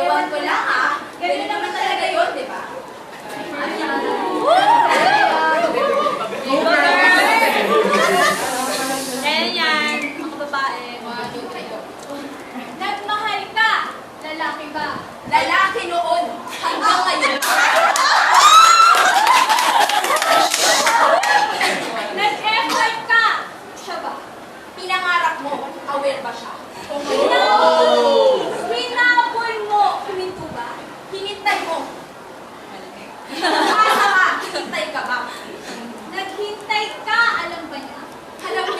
Ewan ko lang ah. Ganun naman talaga yun, di ba? Ayan yan, mga babae. Nagmahal ka, lalaki ba? Lalaki noon, hanggang ngayon. Nag-effort ka, siya ba? Pinangarap mo, aware ba siya? Hinabol mo, huminto ba? Hinintay mo. Asa ka, hintay ka ba? Naghintay ka, alam ba niya? Alam niya nga, may pakialam ba siya? Nagpamis ka, namiss ka ba? Kailangan ka, mahal ka ba? Kailangan mo, sinuportahan ka ba? Umamin ka, may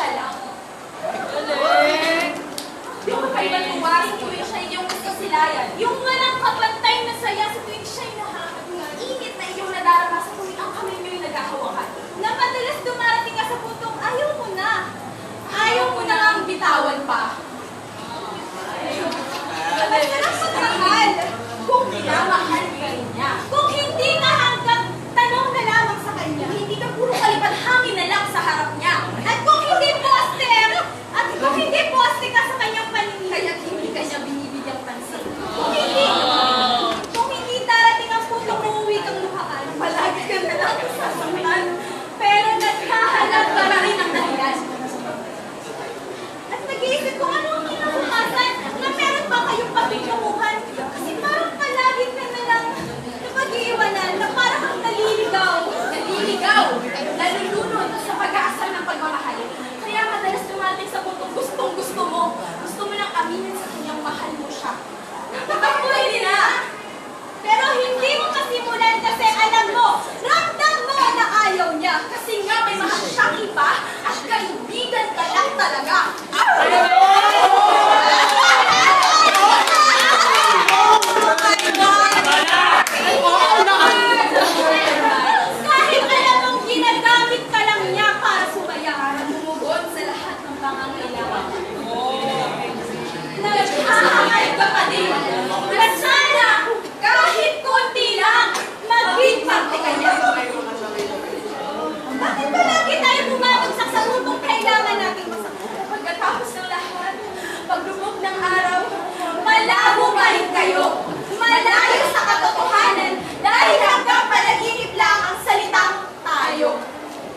siya lang. Galing! Di ko kayo natuwa si Queen Shy yung kasilayan. Yung walang kapantay na saya si Queen Shy na hangat. Init na iyong nadarama sa tuwing ang kamay niyo'y naghahawakan. Na madalas dumarating ka sa puntong ayaw mo na. Ayaw mo na ang bitawan pa. Galing!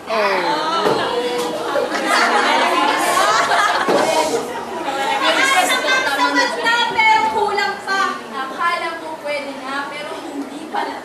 Pero kulang pa. Akala ko pwede na, pero hindi pala.